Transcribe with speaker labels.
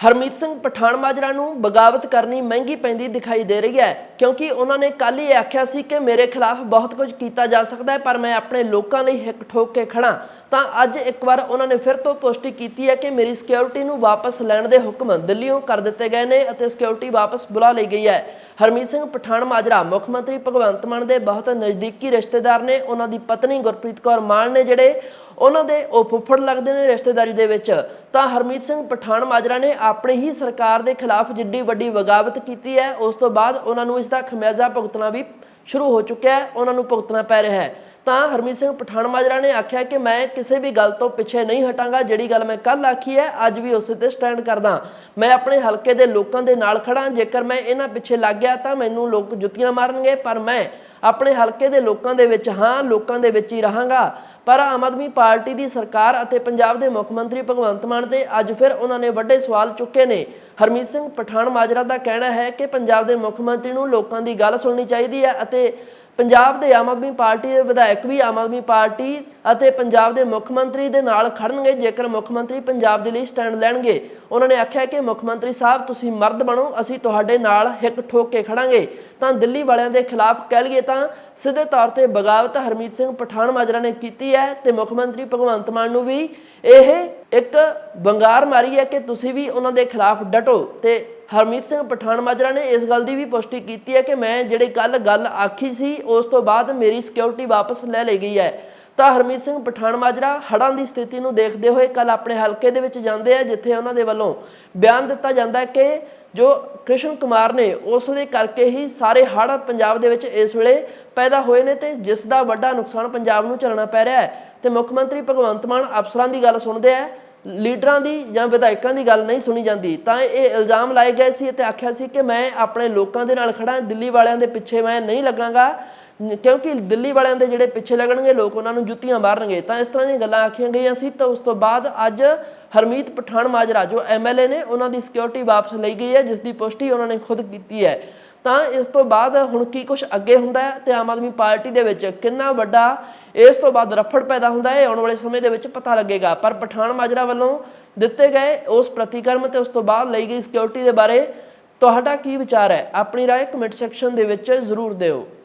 Speaker 1: ਹਰਮੀਤ ਸਿੰਘ ਪਠਾਨ ਮਾਜਰਾ ਨੂੰ ਬਗਾਵਤ ਕਰਨੀ ਮਹਿੰਗੀ ਪੈਂਦੀ ਦਿਖਾਈ ਦੇ ਰਹੀ ਹੈ, ਕਿਉਂਕਿ ਉਹਨਾਂ ਨੇ ਕੱਲ ਹੀ ਆਖਿਆ ਸੀ ਕਿ ਮੇਰੇ ਖਿਲਾਫ ਬਹੁਤ ਕੁਝ ਕੀਤਾ ਜਾ ਸਕਦਾ ਹੈ, ਪਰ ਮੈਂ ਆਪਣੇ ਲੋਕਾਂ ਲਈ ਹਿੱਕ ਠੋਕ ਕੇ ਖੜਾ ਤਾਂ ਅੱਜ ਇੱਕ ਵਾਰ ਉਹਨਾਂ ਨੇ ਫਿਰ ਤੋਂ ਪੁਸ਼ਟੀ ਕੀਤੀ ਹੈ ਕਿ ਮੇਰੀ ਸਿਕਿਉਰਿਟੀ ਨੂੰ ਵਾਪਸ ਲੈਣ ਦੇ ਹੁਕਮ ਦਿੱਲੀੋਂ ਕਰ ਦਿੱਤੇ ਗਏ ਨੇ ਅਤੇ ਸਿਕਿਉਰਿਟੀ ਵਾਪਸ ਬੁਲਾ ਲਈ ਗਈ ਹੈ। ਹਰਮੀਤ ਸਿੰਘ ਪਠਾਨ ਮਾਜਰਾ, ਮੁੱਖ ਮੰਤਰੀ ਭਗਵੰਤ ਮਾਨ ਦੇ ਬਹੁਤ ਨਜ਼ਦੀਕੀ ਰਿਸ਼ਤੇਦਾਰ ਨੇ, ਉਹਨਾਂ ਦੀ ਪਤਨੀ ਗੁਰਪ੍ਰੀਤ ਕੌਰ ਮਾਨ ਨੇ ਜਿਹੜੇ ਉਹਨਾਂ ਦੇ ਉਹ ਫੁੱਫੜ ਲੱਗਦੇ ਨੇ ਰਿਸ਼ਤੇਦਾਰੀ ਦੇ ਵਿੱਚ। ਤਾਂ ਹਰਮੀਤ ਸਿੰਘ ਪਠਾਨ ਮਾਜਰਾ ਨੇ ਆਪਣੀ ਹੀ ਸਰਕਾਰ ਦੇ ਖਿਲਾਫ ਜਿੱਡੀ ਵੱਡੀ ਬਗਾਵਤ ਕੀਤੀ ਹੈ, ਉਸ ਤੋਂ ਬਾਅਦ ਉਹਨਾਂ ਨੂੰ ਇਸ ਦਾ ਖਮਿਆਜ਼ਾ ਭੁਗਤਣਾ ਵੀ ਸ਼ੁਰੂ ਹੋ ਚੁੱਕਿਆ ਹੈ, ਉਹਨਾਂ ਨੂੰ ਭੁਗਤਣਾ ਪੈ ਰਿਹਾ ਹੈ। ਤਾਂ ਹਰਮੀਤ ਸਿੰਘ ਪਠਾਨ ਮਾਜਰਾ ਨੇ ਆਖਿਆ ਕਿ ਮੈਂ ਕਿਸੇ ਵੀ ਗੱਲ ਤੋਂ ਪਿੱਛੇ ਨਹੀਂ ਹਟਾਂਗਾ, ਜਿਹੜੀ ਗੱਲ ਮੈਂ ਕੱਲ ਆਖੀ ਹੈ, ਅੱਜ ਵੀ ਉਸੇ ਤੇ ਸਟੈਂਡ ਕਰਦਾ। ਮੈਂ ਆਪਣੇ ਹਲਕੇ ਦੇ ਲੋਕਾਂ ਦੇ ਨਾਲ ਖੜਾ ਜੇਕਰ ਮੈਂ ਇਹਨਾਂ ਪਿੱਛੇ ਲੱਗ ਗਿਆ ਤਾਂ ਮੈਨੂੰ ਲੋਕ ਜੁੱਤੀਆਂ ਮਾਰਨਗੇ, ਪਰ ਮੈਂ ਆਪਣੇ ਹਲਕੇ ਦੇ ਲੋਕਾਂ ਦੇ ਵਿੱਚ ਹਾਂ, ਲੋਕਾਂ ਦੇ ਵਿੱਚ ਹੀ ਰਹਾਂਗਾ। ਪਰ ਆਮ ਆਦਮੀ ਪਾਰਟੀ ਦੀ ਸਰਕਾਰ ਅਤੇ ਪੰਜਾਬ ਦੇ ਮੁੱਖ ਮੰਤਰੀ ਭਗਵੰਤ ਮਾਨ ਤੇ ਅੱਜ ਫਿਰ ਉਹਨਾਂ ਨੇ ਵੱਡੇ ਸਵਾਲ ਚੁੱਕੇ ਨੇ। ਹਰਮੀਤ ਸਿੰਘ ਪਠਾਨ ਮਾਜਰਾ ਦਾ ਕਹਿਣਾ ਹੈ ਕਿ ਪੰਜਾਬ ਦੇ ਮੁੱਖ ਮੰਤਰੀ ਨੂੰ ਲੋਕਾਂ ਦੀ ਗੱਲ ਸੁਣਨੀ ਚਾਹੀਦੀ ਹੈ ਅਤੇ ਪੰਜਾਬ ਦੇ ਆਮ ਆਦਮੀ ਪਾਰਟੀ ਦੇ ਵਿਧਾਇਕ ਵੀ ਆਮ ਆਦਮੀ ਪਾਰਟੀ ਅਤੇ ਪੰਜਾਬ ਦੇ ਮੁੱਖ ਮੰਤਰੀ ਦੇ ਨਾਲ ਖੜਨਗੇ, ਜੇਕਰ ਮੁੱਖ ਮੰਤਰੀ ਪੰਜਾਬ ਦੇ ਲਈ ਸਟੈਂਡ ਲੈਣਗੇ। ਉਹਨਾਂ ਨੇ ਆਖਿਆ ਕਿ ਮੁੱਖ ਮੰਤਰੀ ਸਾਹਿਬ, ਤੁਸੀਂ ਮਰਦ ਬਣੋ, ਅਸੀਂ ਤੁਹਾਡੇ ਨਾਲ ਹਿੱਕ ਠੋਕ ਕੇ ਖੜਾਂਗੇ। ਤਾਂ ਦਿੱਲੀ ਵਾਲਿਆਂ ਦੇ ਖਿਲਾਫ ਕਹਿ ਲਈਏ ਤਾਂ ਸਿੱਧੇ ਤੌਰ ਤੇ ਬਗਾਵਤ ਹਰਮੀਤ ਸਿੰਘ ਪਠਾਨ ਮਾਜਰਾ ਨੇ ਕੀਤੀ ਹੈ ਤੇ ਮੁੱਖ ਮੰਤਰੀ ਭਗਵੰਤ ਮਾਨ ਨੂੰ ਵੀ ਇਹ ਇੱਕ ਬੰਗਾਰ ਮਾਰੀ ਹੈ ਕਿ ਤੁਸੀਂ ਵੀ ਉਹਨਾਂ ਦੇ ਖਿਲਾਫ ਡਟੋ ਤੇ ਹਰਮੀਤ ਸਿੰਘ ਪਠਾਨ ਮਾਜਰਾ ਨੇ ਇਸ ਗੱਲ ਦੀ ਵੀ ਪੁਸ਼ਟੀ ਕੀਤੀ ਹੈ ਕਿ ਮੈਂ ਜਿਹੜੀ ਕੱਲ ਗੱਲ ਆਖੀ ਸੀ, ਉਸ ਤੋਂ ਬਾਅਦ ਮੇਰੀ ਸਿਕਿਉਰਿਟੀ ਵਾਪਸ ਲੈ ਲਈ ਗਈ ਹੈ। ਤਾਂ ਹਰਮੀਤ ਸਿੰਘ ਪਠਾਨ ਮਾਜਰਾ ਹੜ੍ਹਾਂ ਦੀ ਸਥਿਤੀ ਨੂੰ ਦੇਖਦੇ ਹੋਏ ਕੱਲ ਆਪਣੇ ਹਲਕੇ ਦੇ ਵਿੱਚ ਜਾਂਦੇ ਆ, ਜਿੱਥੇ ਉਹਨਾਂ ਦੇ ਵੱਲੋਂ ਬਿਆਨ ਦਿੱਤਾ ਜਾਂਦਾ ਹੈ ਕਿ ਜੋ ਕ੍ਰਿਸ਼ਨ ਕੁਮਾਰ ਨੇ, ਉਸ ਦੇ ਕਰਕੇ ਹੀ ਸਾਰੇ ਹੜ ਪੰਜਾਬ ਦੇ ਵਿੱਚ ਇਸ ਵੇਲੇ ਪੈਦਾ ਹੋਏ ਨੇ ਤੇ ਜਿਸ ਦਾ ਵੱਡਾ ਨੁਕਸਾਨ ਪੰਜਾਬ ਨੂੰ ਝੱਲਣਾ ਪੈ ਰਿਹਾ ਹੈ। ਤੇ ਮੁੱਖ ਮੰਤਰੀ ਭਗਵੰਤ ਮਾਨ ਅਫਸਰਾਂ ਦੀ ਗੱਲ ਸੁਣਦੇ ਆ ਲੀਡਰਾਂ ਦੀ ਜਾਂ ਵਿਧਾਇਕਾਂ ਦੀ ਗੱਲ ਨਹੀਂ ਸੁਣੀ ਜਾਂਦੀ, ਤਾਂ ਇਹ ਇਲਜ਼ਾਮ ਲਾਏ ਗਏ ਸੀ ਤੇ ਆਖਿਆ ਸੀ ਕਿ ਮੈਂ ਆਪਣੇ ਲੋਕਾਂ ਦੇ ਨਾਲ ਖੜਾ ਦਿੱਲੀ ਵਾਲਿਆਂ ਦੇ ਪਿੱਛੇ ਮੈਂ ਨਹੀਂ ਲੱਗਾਂਗਾ, ਕਿਉਂਕਿ ਦਿੱਲੀ ਵਾਲਿਆਂ ਦੇ ਜਿਹੜੇ ਪਿੱਛੇ ਲੱਗਣਗੇ, ਲੋਕ ਉਹਨਾਂ ਨੂੰ ਜੁੱਤੀਆਂ ਮਾਰਨਗੇ। ਤਾਂ ਇਸ ਤਰ੍ਹਾਂ ਦੀਆਂ ਗੱਲਾਂ ਆਖੀਆਂ ਗਈਆਂ ਸੀ, ਤਾਂ ਉਸ ਤੋਂ ਬਾਅਦ ਅੱਜ ਹਰਮੀਤ ਪਠਾਨ ਮਾਜਰਾ, ਜੋ ਐਮਐਲਏ ਨੇ, ਉਹਨਾਂ ਦੀ ਸਿਕਿਉਰਿਟੀ ਵਾਪਸ ਲਈ ਗਈ ਹੈ, ਜਿਸ ਦੀ ਪੁਸ਼ਟੀ ਉਹਨਾਂ ਨੇ ਖੁਦ ਕੀਤੀ ਹੈ। ਤਾਂ ਇਸ ਤੋਂ ਬਾਅਦ ਹੁਣ ਕੀ ਕੁਝ ਅੱਗੇ ਹੁੰਦਾ ਹੈ ਤੇ ਆਮ ਆਦਮੀ ਪਾਰਟੀ ਦੇ ਵਿੱਚ ਕਿੰਨਾ ਵੱਡਾ ਇਸ ਤੋਂ ਬਾਅਦ ਰਫੜ ਪੈਦਾ ਹੁੰਦਾ ਹੈ ਇਹ ਆਉਣ ਵਾਲੇ ਸਮੇਂ ਦੇ ਵਿੱਚ ਪਤਾ ਲੱਗੇਗਾ ਪਰ ਪਠਾਨ ਮਾਜਰਾ ਵੱਲੋਂ ਦਿੱਤੇ ਗਏ ਉਸ ਪ੍ਰਤੀਕਰਮ ਤੇ ਉਸ ਤੋਂ ਬਾਅਦ ਲਈ ਗਈ ਸਿਕਿਉਰਿਟੀ ਦੇ ਬਾਰੇ ਤੁਹਾਡਾ ਕੀ ਵਿਚਾਰ ਹੈ ਆਪਣੀ رائے ਕਮੈਂਟ ਸੈਕਸ਼ਨ ਦੇ ਵਿੱਚ ਜ਼ਰੂਰ ਦਿਓ